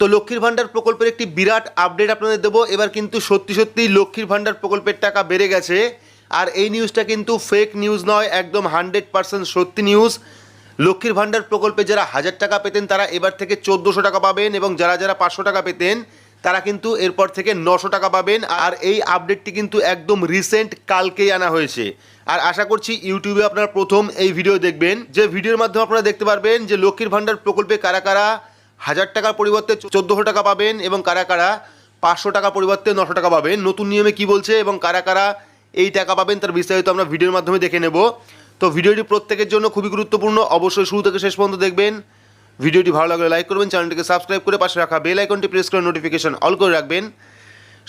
তো লক্ষ্মীর ভাণ্ডার প্রকল্পের একটি বিরাট আপডেট আপনাদের দেবো। এবার কিন্তু সত্যি সত্যি লক্ষ্মীর ভাণ্ডার প্রকল্পের টাকা বেড়ে গেছে। আর এই নিউজটা কিন্তু ফেক নিউজ নয়, একদম হান্ড্রেড পার্সেন্ট সত্যি নিউজ লক্ষ্মীর ভাণ্ডার প্রকল্পে যারা হাজার টাকা পেতেন, তারা এবার থেকে চোদ্দোশো টাকা পাবেন এবং যারা যারা পাঁচশো টাকা পেতেন, তারা কিন্তু এরপর থেকে নশো টাকা পাবেন। আর এই আপডেটটি কিন্তু একদম রিসেন্ট কালকেই আনা হয়েছে। আর আশা করছি ইউটিউবে আপনারা প্রথম এই ভিডিও দেখবেন। যে ভিডিওর মাধ্যমে আপনারা দেখতে পারবেন যে লক্ষ্মীর ভাণ্ডার প্রকল্পে কারা কারা হাজার টাকার পরিবর্তে চোদ্দোশো টাকা পাবেন এবং কারা কারা পাঁচশো টাকা পরিবর্তে নশো টাকা পাবেন। নতুন নিয়মে কি বলছে এবং কারা কারা এই টাকা পাবেন তার বিস্তারিত আমরা ভিডিওর মাধ্যমে দেখে নেব। তো ভিডিওটি প্রত্যেকের জন্য খুবই গুরুত্বপূর্ণ। অবশ্যই শুরু থেকে শেষ পর্যন্ত দেখবেন। ভিডিওটি ভালো লাগলে লাইক করবেন, চ্যানেলটিকে সাবস্ক্রাইব করে পাশে রাখা বেল আইকনটি প্রেস করে নোটিফিকেশন অল করে রাখবেন।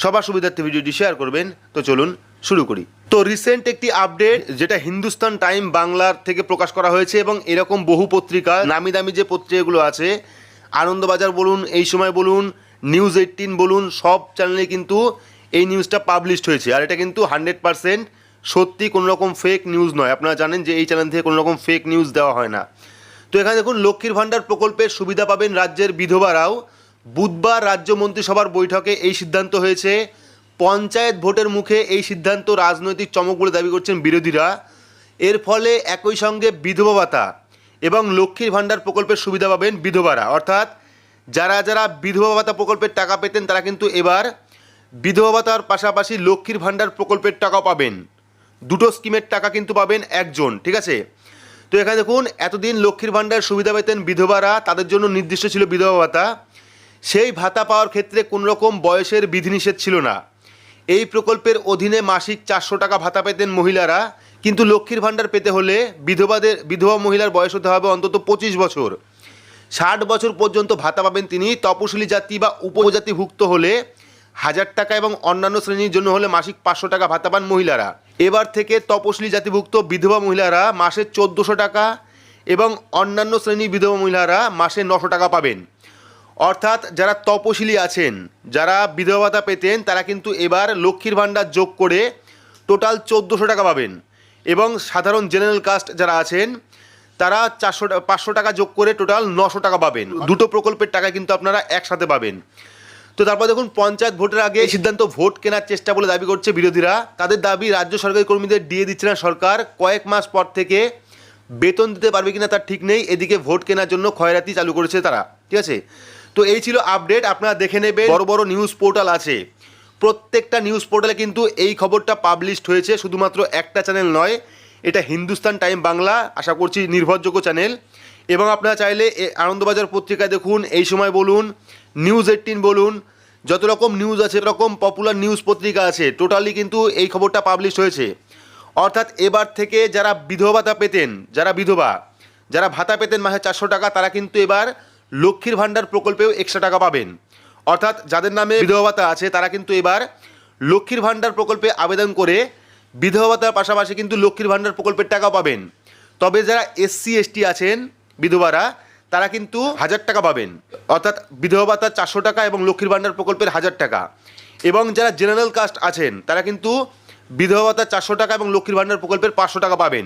সবার সুবিধার্থে ভিডিওটি শেয়ার করবেন। তো চলুন শুরু করি। তো রিসেন্ট একটি আপডেট যেটা হিন্দুস্তান টাইম বাংলার থেকে প্রকাশ করা হয়েছে এবং এরকম বহু পত্রিকা, নামি দামি যে পত্রিকাগুলো আছে আনন্দবাজার বলুন, এই সময় বলুন নিউজ এইটিন বলুন, সব চ্যানেলে কিন্তু এই নিউজটা পাবলিশড হয়েছে। আর এটা কিন্তু হান্ড্রেড পারসেন্ট সত্যি কোনো রকম ফেক নিউজ নয়। আপনারা জানেন যে এই চ্যানেল থেকে কোনো রকম ফেক নিউজ দেওয়া হয় না। তো এখানে দেখুন, লক্ষ্মীর ভাণ্ডার প্রকল্পের সুবিধা পাবেন রাজ্যের বিধবারাও। বুধবার রাজ্য মন্ত্রিসভার বৈঠকে এই সিদ্ধান্ত হয়েছে। পঞ্চায়েত ভোটের মুখে এই সিদ্ধান্ত রাজনৈতিক চমক বলে দাবি করছেন বিরোধীরা। এর ফলে একই সঙ্গে বিধবা ভাতা এবং লক্ষ্মীর ভাণ্ডার প্রকল্পের সুবিধা পাবেন বিধবারা। অর্থাৎ যারা যারা বিধবা ভাতা প্রকল্পের টাকা পেতেন, তারা কিন্তু এবার বিধবা ভাতার পাশাপাশি লক্ষ্মীর ভাণ্ডার প্রকল্পের টাকাও পাবেন। দুটো স্কিমের টাকা কিন্তু পাবেন একজন, ঠিক আছে? তো এখানে দেখুন, এতদিন লক্ষ্মীর ভাণ্ডার সুবিধা পেতেন বিধবারা, তাদের জন্য নির্দিষ্ট ছিল বিধবা ভাতা। সেই ভাতা পাওয়ার ক্ষেত্রে কোনো রকম বয়সের বিধিনিষেধ ছিল না। এই প্রকল্পের অধীনে মাসিক চারশো টাকা ভাতা পেতেন মহিলারা। কিন্তু লক্ষ্মীর ভাণ্ডার পেতে হলে বিধবাদের, বিধবা মহিলার বয়স হতে হবে অন্তত পঁচিশ বছর। ষাট বছর পর্যন্ত ভাতা পাবেন তিনি। তপশিলি জাতি বা উপজাতিভুক্ত হলে হাজার টাকা এবং অন্যান্য শ্রেণির জন্য হলে মাসিক পাঁচশো টাকা ভাতা পান মহিলারা। এবার থেকে তপশিলি জাতিভুক্ত বিধবা মহিলারা মাসে চোদ্দোশো টাকা এবং অন্যান্য শ্রেণির বিধবা মহিলারা মাসে নশো টাকা পাবেন। অর্থাৎ যারা তপশিলি আছেন, যারা বিধবা ভাতা পেতেন, তারা কিন্তু এবার লক্ষ্মীর ভাণ্ডার যোগ করে টোটাল চোদ্দোশো টাকা পাবেন। এবং সাধারণ জেনারেল কাস্ট যারা আছেন, তারা চারশো পাঁচশো টাকা যোগ করে টোটাল নশো টাকা পাবেন। দুটো প্রকল্পের টাকা কিন্তু আপনারা একসাথে পাবেন। তো তারপর দেখুন, পঞ্চায়েত ভোটের আগে সিদ্ধান্ত ভোট কেনার চেষ্টা বলে দাবি করছে বিরোধীরা। তাদের দাবি রাজ্য সরকারি কর্মীদের দিয়ে দিচ্ছে না সরকার, কয়েক মাস পর থেকে বেতন দিতে পারবে কিনা তার ঠিক নেই, এদিকে ভোট কেনার জন্য খয়রাতি চালু করেছে তারা। ঠিক আছে? তো এই ছিল আপডেট, আপনারা দেখে নেবেন, বড় বড় নিউজ পোর্টাল আছে। প্রত্যেকটা নিউজ পোর্টালে কিন্তু এই খবরটা পাবলিশড হয়েছে, শুধুমাত্র একটা চ্যানেল নয়, এটা হিন্দুস্তান টাইম বাংলা, আশা করছি নির্ভরযোগ্য চ্যানেল এবং আপনারা চাইলে আনন্দবাজার পত্রিকায় দেখুন, এই সময় বলুন নিউজ এইটিন বলুন, যত রকম নিউজ আছে এরকম পপুলার নিউজ পত্রিকা আছে টোটালি কিন্তু এই খবরটা পাবলিশ হয়েছে। অর্থাৎ এবার থেকে যারা বিধবা ভাতা পেতেন, যারা বিধবা, যারা ভাতা পেতেন মাসে চারশো টাকা, তারা কিন্তু এবার লক্ষ্মীর ভাণ্ডার প্রকল্পেও এক্সট্রা টাকা পাবেন। অর্থাৎ যাদের নামে বিধবা ভাতা আছে, তারা কিন্তু এবার লক্ষ্মীর ভাণ্ডার প্রকল্পে আবেদন করে বিধবা ভাতার পাশাপাশি কিন্তু লক্ষ্মীর ভাণ্ডার প্রকল্পের টাকা পাবেন। তবে যারা এসসি, এসটি আছেন বিধবারা, তারা কিন্তু হাজার টাকা পাবেন। অর্থাৎ বিধবা ভাতা চারশো টাকা এবং লক্ষ্মীর ভাণ্ডার প্রকল্পের হাজার টাকা। এবং যারা জেনারেল কাস্ট আছেন, তারা কিন্তু বিধবা ভাতা চারশো টাকা এবং লক্ষ্মীর ভাণ্ডার প্রকল্পের পাঁচশো টাকা পাবেন।